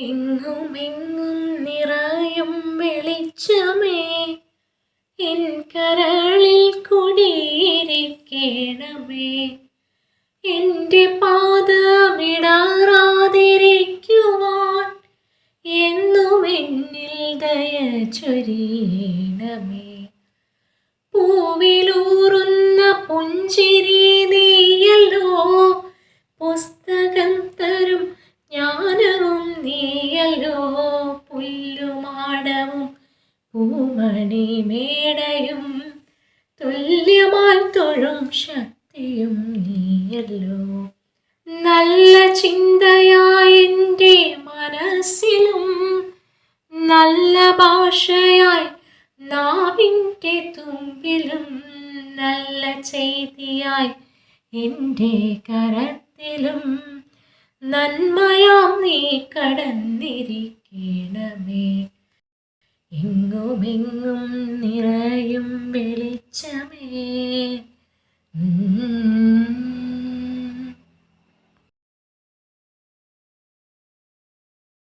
എങ്ങുമെങ്ങും നിറയും വെളിച്ചമേ. എൻ കരളിൽ കുടിയിരിക്കണമേ. എന്റെ പാദമിടാറാതിരിക്കുവാൻ എന്നും എന്നിൽ ദയ ചൊരിയണമേ. പൂവിലൂറുന്ന പുഞ്ചിരി നീയല്ലോ പുസ്തകം നീയല്ലോ പുല്ലുമാടവും പൂമണി മേടയും തുല്യമായി തൊഴും ശക്തിയും നീയല്ലോ. നല്ല ചിന്തയായി എന്റെ മനസ്സിലും നല്ല ഭാഷയായി നാവിന്റെ തുമ്പിലും നല്ല ചെയ്തിയായി എന്റെ കരത്തിലും നന്മയാം നീ കടന്നിരിക്കണമേ. എങ്ങുമെങ്ങും നിറയും വെളിച്ചമേ.